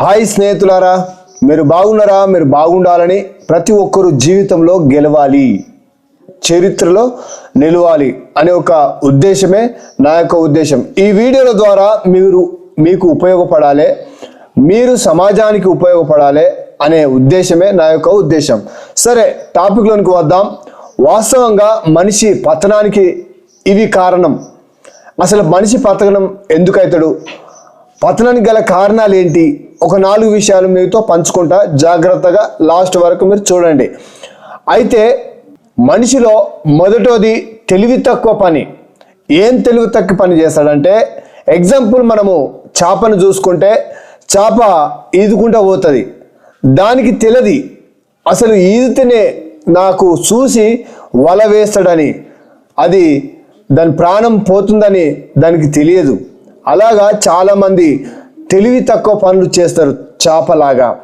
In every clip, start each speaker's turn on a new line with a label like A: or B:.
A: Hi స్నేహితులారా మీరు బాగున్నారా? మీరు బాగుండాలని ప్రతి ఒక్కరు జీవితంలో గెలవాలి చరిత్రలో నిలవాలి అనే ఒక ఉద్దేశమే నా యొక్క ఉద్దేశం. ఈ వీడియోల ద్వారా మీరు మీకు ఉపయోగపడాలి మీరు సమాజానికి ఉపయోగపడాలి అనే ఉద్దేశమే నా యొక్క ఉద్దేశం. సరే టాపిక్లోనికి వద్దాం. వాస్తవంగా మనిషి పతనానికి ఇవి కారణం. అసలు మనిషి పతనం ఎందుకైతాడు? పతనానికి గల కారణాలు ఏంటి? ఒక నాలుగు విషయాలు మీతో పంచుకుంటా. జాగ్రత్తగా లాస్ట్ వరకు మీరు చూడండి. అయితే మనిషిలో మొదటోది తెలివి తక్కువ పని. ఏం తెలివి తక్కువ పని చేస్తాడంటే ఎగ్జాంపుల్ మనము చేపను చూసుకుంటే చేప ఈదుకుంటా పోతుంది. దానికి తెలియదు అసలు ఈదితేనే నాకు చూసి వల వేస్తాడని. అది దాని ప్రాణం పోతుందని దానికి తెలియదు. అలాగా చాలామంది తెలివి తక్కువ పనులు చేస్తారు చేపలాగా.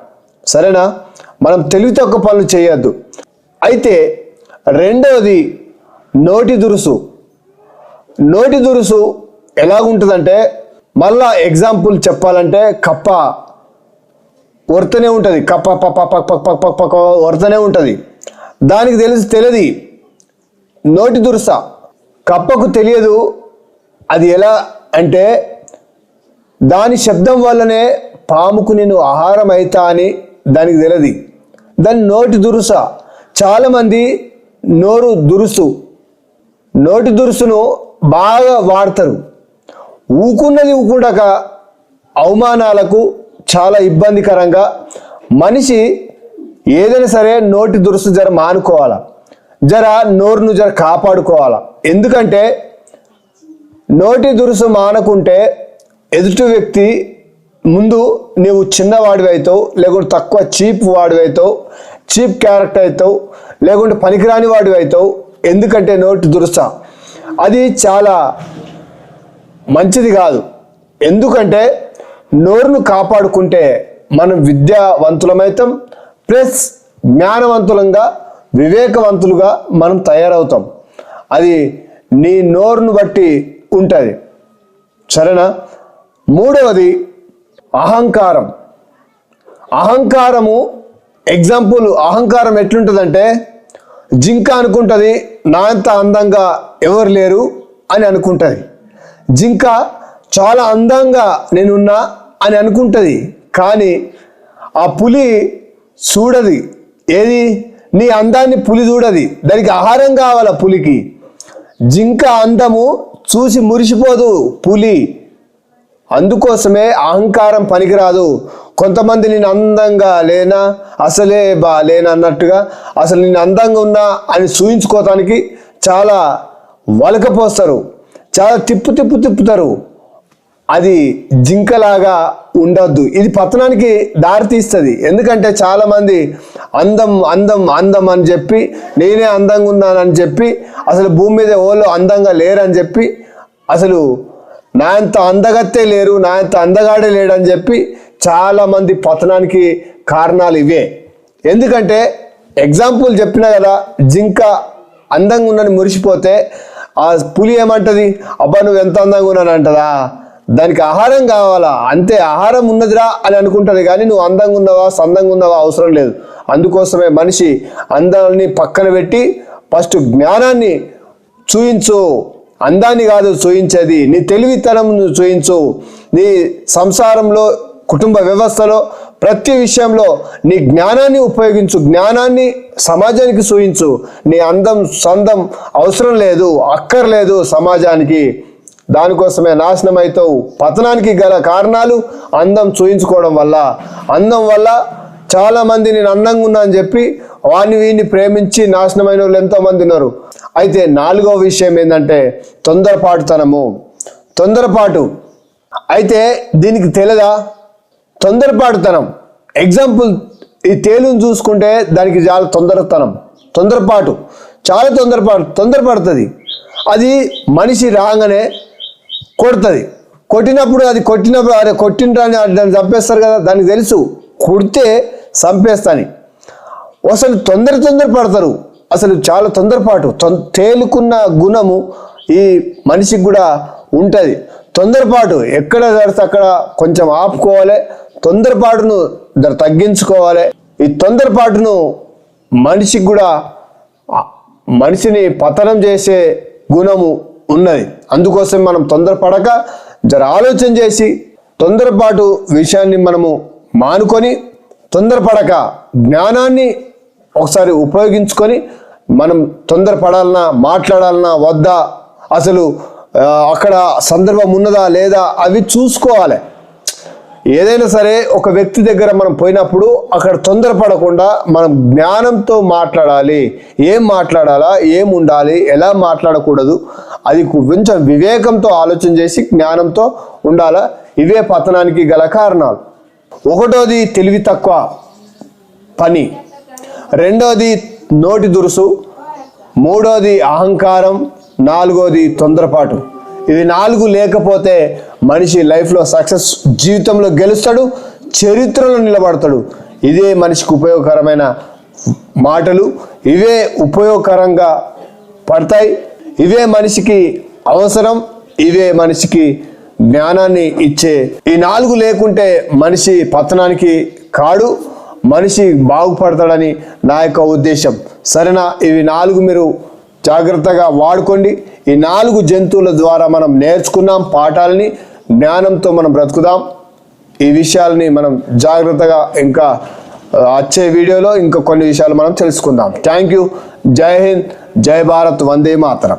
A: సరేనా? మనం తెలివి తక్కువ పనులు చేయొద్దు. అయితే రెండవది నోటి దురుసు. నోటి దురుసు ఎలాగుంటుందంటే మళ్ళా ఎగ్జాంపుల్ చెప్పాలంటే కప్ప వరుతూనే ఉంటుంది. కప్ప పప్ప పక్క పక్క పక్క పక్క పక్క వరుతూనే ఉంటుంది. దానికి తెలిసి తెలియదు. నోటి దురుస. కప్పకు తెలియదు. అది ఎలా అంటే దాని శబ్దం వల్లనే పాముకు నేను ఆహారం అవుతా అని దానికి తెలియదు దాని నోటి దురుస. చాలామంది నోరు దురుసు. నోటి దురుసును బాగా వాడతారు. ఊకున్నది ఊకుండక అవమానాలకు చాలా ఇబ్బందికరంగా మనిషి ఏదైనా సరే నోటి దురుసు జర మానుకోవాలా. జర నోరును జర కాపాడుకోవాలా. ఎందుకంటే నోటి దురుసు మానకుంటే ఎదుటి వ్యక్తి ముందు నీవు చిన్నవాడివి అవుతావు లేకుంటే తక్కువ చీప్ వాడివి అవుతావు చీప్ క్యారెక్టర్ అవుతావు లేకుంటే పనికిరాని వాడివి అవుతావు ఎందుకంటే నోటి దురుస. అది చాలా మంచిది కాదు. ఎందుకంటే నోరును కాపాడుకుంటే మనం విద్యావంతులమవుతాం ప్లస్ జ్ఞానవంతులంగా వివేకవంతులుగా మనం తయారవుతాం. అది నీ నోరును బట్టి ఉంటుంది. సరేనా? మూడవది అహంకారం. అహంకారము ఎగ్జాంపుల్ అహంకారం ఎట్లుంటుందంటే జింక అనుకుంటుంది నా అంత అందంగా ఎవరు లేరు అని అనుకుంటుంది. జింక చాలా అందంగా నేనున్నా అని అనుకుంటుంది కానీ ఆ పులి చూడది. ఏది? నీ అందాన్ని పులి చూడది. దానికి ఆహారం కావాల పులికి? జింక అందము చూసి మురిసిపోదు పులి. అందుకోసమే అహంకారం పనికిరాదు. కొంతమంది నేను అందంగా లేనా? అసలే బా లేనా అన్నట్టుగా అసలు నేను అందంగా ఉన్నా అని చూయించుకోవటానికి చాలా వలకపోస్తారు. చాలా తిప్పు తిప్పు తిప్పుతారు. అది జింకలాగా ఉండొద్దు. ఇది పతనానికి దారితీస్తుంది ఎందుకంటే చాలామంది అందం అందం అందం అని చెప్పి నేనే అందంగా ఉన్నానని చెప్పి అసలు భూమి మీద ఓళ్ళు అందంగా లేరని చెప్పి అసలు నా అంత అందగత్తే లేరు నా అంత అందగాడే లేడని చెప్పి చాలామంది పతనానికి కారణాలు ఇవే. ఎందుకంటే ఎగ్జాంపుల్ చెప్పినా కదా జింక అందంగా ఉన్నని మురిసిపోతే ఆ పులి ఏమంటది? అబ్బా నువ్వు ఎంత అందంగా ఉన్నాను అంటదా? దానికి ఆహారం కావాలా? అంతే ఆహారం ఉన్నదిరా అని అనుకుంటుంది కానీ నువ్వు అందంగా ఉన్నావా సందంగా ఉన్నావా అవసరం లేదు. అందుకోసమే మనిషి అందాన్ని పక్కన పెట్టి ఫస్ట్ జ్ఞానాన్ని చూయించు. అందాన్ని కాదు చూయించేది. నీ తెలివితనం చూయించు. నీ సంసారంలో కుటుంబ వ్యవస్థలో ప్రతి విషయంలో నీ జ్ఞానాన్ని ఉపయోగించు. జ్ఞానాన్ని సమాజానికి చూయించు. నీ అందం సొందం అవసరం లేదు అక్కర్లేదు సమాజానికి. దానికోసమే నాశనం అవుతావు పతనానికి గల కారణాలు అందం చూయించుకోవడం వల్ల. అందం వల్ల చాలామంది నేను అందంగా ఉన్నా అని చెప్పి వాడిని వీడిని ప్రేమించి నాశనమైన వాళ్ళు ఎంతోమంది ఉన్నారు. అయితే నాలుగో విషయం ఏంటంటే తొందరపాటుతనము. తొందరపాటు. అయితే దీనికి తెలదా? తొందరపాటుతనం. ఎగ్జాంపుల్ ఈ తేలును చూసుకుంటే దానికి చాలా తొందరతనం. తొందరపాటు. చాలా తొందరపాటు. తొందరపడుతుంది. అది మనిషి రాగానే కొడుతుంది. కొట్టినప్పుడు అది కొట్టినప్పుడు అరే కొట్టిండ్రని దాన్ని చంపేస్తారు కదా దానికి తెలుసు. కొడితే చంపేస్తాని. అసలు తొందర తొందర పడతారు. అసలు చాలా తొందరపాటు తొం తేలుకున్న గుణము ఈ మనిషికి కూడా ఉంటుంది. తొందరపాటు ఎక్కడ పడితే అక్కడ కొంచెం ఆపుకోవాలి తొందరపాటును తగ్గించుకోవాలి. ఈ తొందరపాటును మనిషికి కూడా మనిషిని పతనం చేసే గుణము ఉన్నది. అందుకోసం మనం తొందరపడక జర ఆలోచన చేసి తొందరపాటు విషయాన్ని మనము మానుకొని తొందరపడక జ్ఞానాన్ని ఒకసారి ఉపయోగించుకొని మనం తొందరపడాలన్నా మాట్లాడాలన్నా వద్దా? అసలు అక్కడ సందర్భం ఉన్నదా లేదా? అవి చూసుకోవాలి. ఏదైనా సరే ఒక వ్యక్తి దగ్గర మనం పోయినప్పుడు అక్కడ తొందరపడకుండా మనం జ్ఞానంతో మాట్లాడాలి. ఏం మాట్లాడాలా? ఏం ఉండాలి? ఎలా మాట్లాడకూడదు? అది కొంచెం వివేకంతో ఆలోచన చేసి జ్ఞానంతో ఉండాలా? ఇవే పతనానికి గల కారణాలు. ఒకటోది తెలివి తక్కువ. పని. రెండోది నోటి దురుసు మూడోది అహంకారం నాలుగోది తొందరపాటు. ఇవి నాలుగు లేకపోతే మనిషి లైఫ్లో సక్సెస్ జీవితంలో గెలుస్తాడు చరిత్రలో నిలబడతాడు. ఇదే మనిషికి ఉపయోగకరమైన మాటలు. ఇవే ఉపయోగకరంగా పడతాయి. ఇవే మనిషికి అవసరం ఇవే మనిషికి జ్ఞానాన్ని ఇచ్చే. ఈ నాలుగు లేకుంటే మనిషి పతనానికి కాడు. మనిషి బాగుపడతాడని నా యొక్క ఉద్దేశం. సరేనా? ఇవి నాలుగు మీరు జాగ్రత్తగా వాడుకోండి. ఈ నాలుగు జంతువుల ద్వారా మనం నేర్చుకున్నాం పాఠాలని జ్ఞానంతో మనం బ్రతుకుదాం. ఈ విషయాలని మనం జాగ్రత్తగా ఇంకా వచ్చే వీడియోలో ఇంకా కొన్ని విషయాలు మనం తెలుసుకుందాం. Thank you. జై హింద్. జై భారత్. వందే మాతరం.